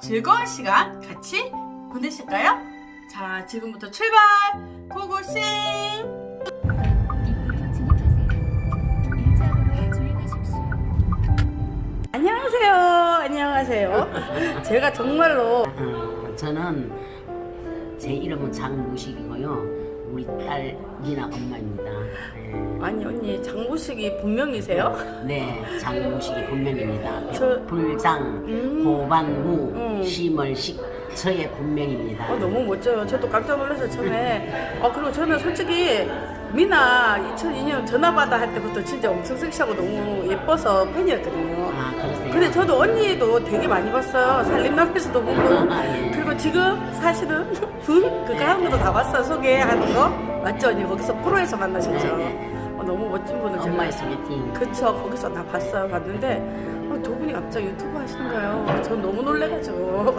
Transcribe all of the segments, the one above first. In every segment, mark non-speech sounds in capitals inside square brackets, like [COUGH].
즐거운 시간 같이 보내실까요? 자, 지금부터 출발! 주행하십시오. 안녕하세요. 안녕하세요. [LAUGHS] 제가 정말로 어, 저는 제 이름은 장무식이고요. 우리 딸 미나 엄마입니다. 아니 언니 장보식이 본명이세요? 네, 네, 장무식이 본명입니다. 저- 불장, 음. 호반무, 음. 심을식 저의 본명입니다. 어, 너무 멋져요. 저도 깜짝 놀라서 처음에. 아 그리고 저는 솔직히 미나 2002년 전화받아 할 때부터 진짜 엄청 섹시하고 너무 예뻐서 팬이었거든요. 아, 그러세요? 근데 저도 언니도 되게 많이 봤어요. 살림남에서도 보고. 아, 예. 지금 사실은 [LAUGHS] 하는 것도 다 봤어요. 소개하는 거. 맞죠 언니? 거기서 프로에서 만나셨죠? 네, 네. 어, 너무 멋진 분을 제가. 엄마의 소개팅. 그쵸 거기서 다 봤어요 봤는데 어, 두 분이 갑자기 유튜브 하시는 거예요 전 너무 놀래가지고 [LAUGHS]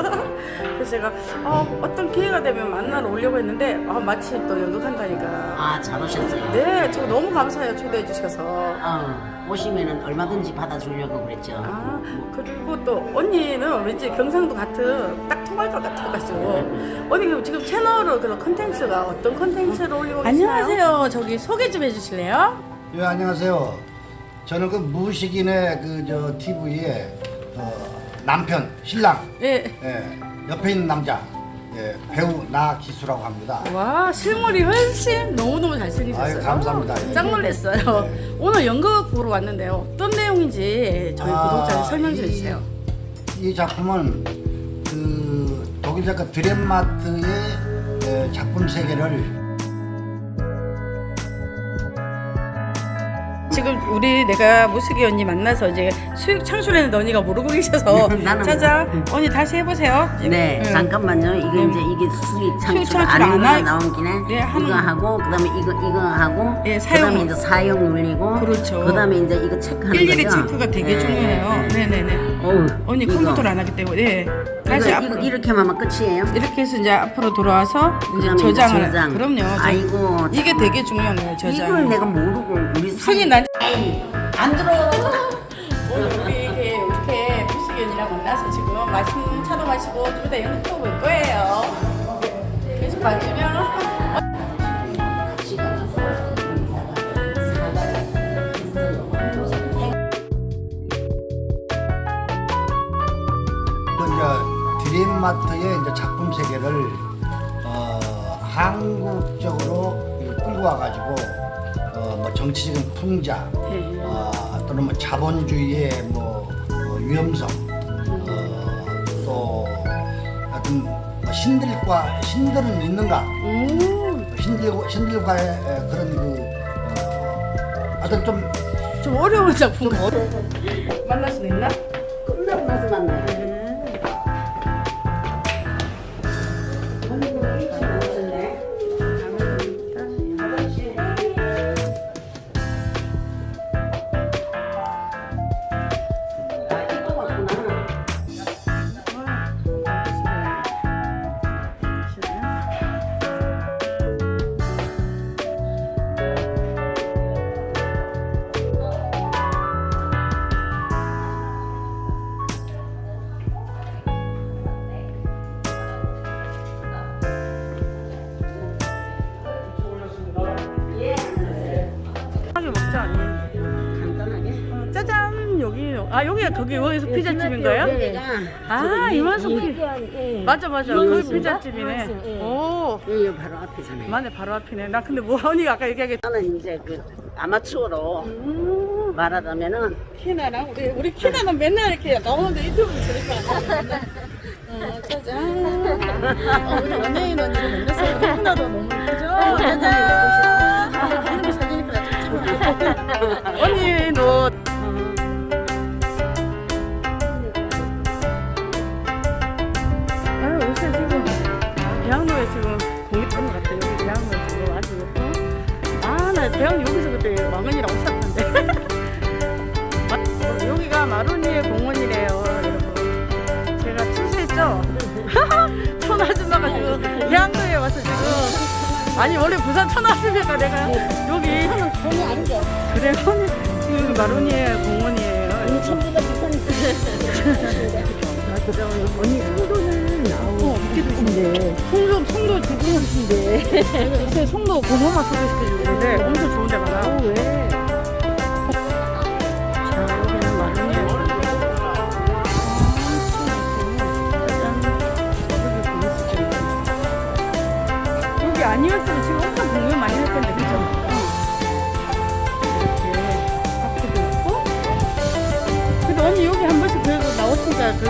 그래서 제가 어, 어떤 기회가 되면 만나러 오려고 했는데 아, 마치 또 연극한다니까 아, 잘 오셨어요. 네 저 너무 감사해요 초대해 주셔서 어, 오시면은 얼마든지 받아주려고 그랬죠. 아 그리고 또 언니는 왠지 경상도 같은 딱 통할 것 같아가지고 언니 그럼 지금 채널을 그런 컨텐츠가 어떤 컨텐츠를 올리고 계시나요? 안녕하세요 저기 소개 좀 해주실래요? 예 안녕하세요. 저는 그 무식인의 그 저 TV에 어, 남편 신랑 네. 예, 옆에 있는 남자 예, 배우 나기수라고 합니다. 와 실물이 훨씬 너무너무 잘생기셨어요 아유, 감사합니다. 예. 짱 놀랐어요 오늘 연극 보러 왔는데요 어떤 내용인지 저희 아, 구독자님 설명 좀 이- 해주세요 이 작품은 그 독일 작가 드렘마트의 예, 작품 세계를 지금 우리 내가 무수기 언니 만나서 이제 수익 창출했는데 언니가 모르고 계셔서 [LAUGHS] 나는 짜잔 언니 다시 해보세요 네, 응. 잠깐만요. 이게 음. 이제 이게 수익 수익 창출 창출 안 하- 나온 김에 네, 하는- 이거 하고 그다음에 이거 이거 하고 네, 사용. 그다음에 이제 사용 눌리고 그렇죠. 그다음에 이제 이거 체크하는 일일이 거죠. 체크가 되게 네, 중요해요 네, 네. 네네네 어우, 언니 이거. 컴퓨터를 안 하기 때문에 네. 다시 이거, 앞으로 이거 이렇게만 하면 끝이에요. 이렇게 해서 이제 앞으로 돌아와서 이제 그다음에 저장을 저장. 그럼요 저- 아이고, 이게 되게 중요한 거예요 저장 이걸 내가 모르고 우리 손이 난안 들어. [LAUGHS] 오늘 우리 이렇게 이렇게 부식연이랑 만나서 지금 맛있는 차도 마시고 좀 이따 연극도 볼 거예요. 계속 봐주면 그 이제 드림마트의 이제 작품 세계를 어, 한국적으로 끌고 와가지고 정치적인 풍자 어, 또는 뭐 자본주의의 뭐, 뭐 위험성 어, 또 하여튼 뭐 신들과 신들은 있는가 신들 신들과의 그런 그 어, 하여튼 좀좀 어려운 작품. 만날 수 있나? 아 여기가 거기 여기서 피자집인가요? 여기가 아 이만석 피. 예. 맞아 맞아 거기 피자집이네. 오 여기 바로 앞이잖아요. 만에 바로 앞이네. 나 근데 뭐 언니가 아까 얘기하게 저는 이제 그 아마추어로 말하자면은 키나랑 우리 우리 키나는 맨날 이렇게 나오는데 인터뷰 들으니까 [LAUGHS] 어, 짜잔. 어, 우리 연예인 만나서 우리 키나도 너무 예쁘죠? 짜잔. 이런 사진이니까 찍찍 언니 대학로에 지금 공립한 것 같아요. 여기 대학로에 지금 아주 예뻐. 아, 나 대학 여기서 그때 왕은이랑 어, [LAUGHS] 여기가 마루니의 공원이래요, 여러분. 제가 출세했죠? [LAUGHS] 천 아줌마가 지금 대학로에 와서 지금. 아니, 원래 부산 천 아줌마가 내가 여기. 전혀 아니죠. 그래, 그 마루니의 공원이에요. 전부가 부산 [LAUGHS] 언니 송도는 어, 밑에도 있는데 송도 송도 요새 송도 고모만 소개시켜주고 있는데 엄청 좋은 데 많아. 왜? 자 여기는 마른이에요. 짜잔. 여기 아니었으면 지금 엄청 공연 많이 할 텐데 그죠? 이렇게 앞에도 있고. 근데 언니 여기 한 번씩 그래도 나오시니까 그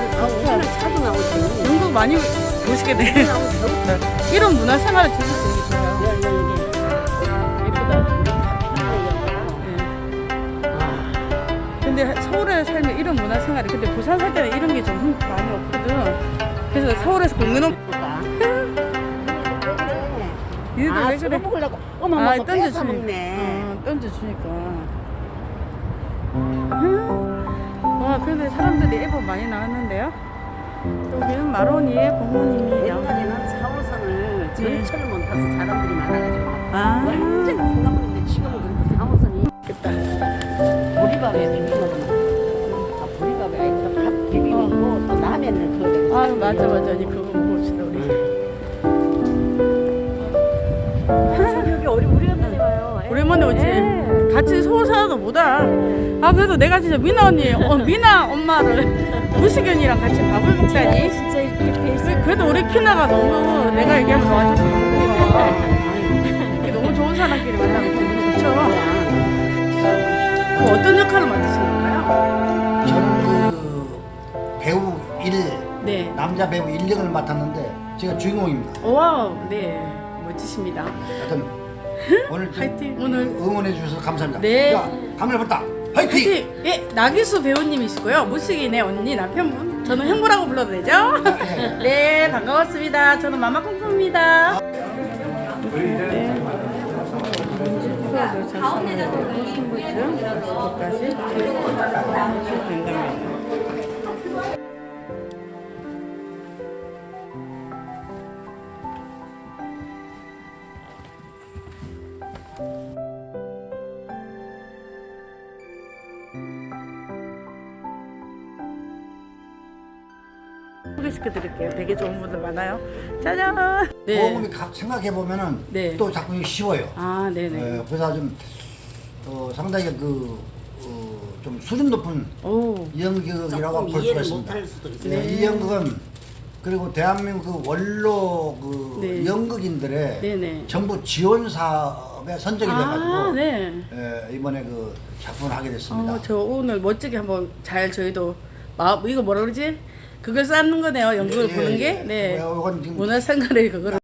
오늘 차도 나오지. 연극 많이 보시게 돼. 이런 문화 생활을 즐길 수 있는 게 좋아요. 예쁘다. 네. 근데 서울에 살면 이런 문화 생활이 근데 부산 살 때는 이런 게 좀 많이 없거든. 그래서 서울에서 공연 오 니들 아, 왜 그래? 먹으려고 어머 아, 어머 뺏어 던져주니. 먹네. 어, 던져주니까. 와, 근데 사람들이 앨범 많이 나왔는데요. 여기는 마로니의 부모님이. 옛날에는 4호선을 전철을 못 타서 사람들이 많아가지고 아, 완전히 콩나물인데 지금은 그렇게 4호선이 좋겠다. 보리밥에 비비거든. 아 보리밥에 아니라 밥 비비고 또 라면을 그거 아, 맞아, 맞아. 니 그거 먹읍시다, 우리. 여기 우리 우리 언니 와요. 오랜만에 오지. 같이 서울 살아도 못 와. 아, 그래도 내가 진짜 미나 언니, 어, 미나 엄마를 [LAUGHS] 무식연이랑 같이 밥을 먹다니. 그- 그래도 우리 키나가 너무 내가 얘기하면 너무 이렇게 너무 좋은 사람끼리 만나면 기분이 좋죠. 그 어떤 역할을 맡으신 건가요? 저는 그 배우 1 네. 남자 배우 1역을 맡았는데 제가 주인공입니다. 와우, 네. 멋지십니다. 하여튼 오늘 좀 화이팅, 오늘. 응원해 주셔서 감사합니다. 네. 자, 카메라 봤다. 화이팅! 화이팅! 예, 나기수 배우님이시고요. 무식이네 언니 남편분. 저는 형부라고 불러도 되죠? 네. [LAUGHS] 네, 반가웠습니다. 저는 마마콩콩입니다. 신부증 건강합니다. 소개시켜 드릴게요. 되게 좋은 분들 많아요. 짜잔. 보험이 각 생각해 보면은 네. 또 작품이 쉬워요. 아, 네네. 예, 그래서 좀 어, 상당히 그 어, 좀 수준 높은 오. 연극이라고 볼 수가 이해를 있습니다. 못할 수도 있어요. 네, 이 연극은 그리고 대한민국 그 원로 그 네. 연극인들의 네네. 정부 지원 사업에 선정이 돼가지고 아, 네. 예, 이번에 그 작품을 하게 됐습니다. 어, 저 오늘 멋지게 한번 잘 저희도 마 이거 뭐라 그러지? 그걸 쌓는 거네요. 연극을 예, 보는 예, 게. 예. 네. 요- 요건 지금 문화생활의 그거를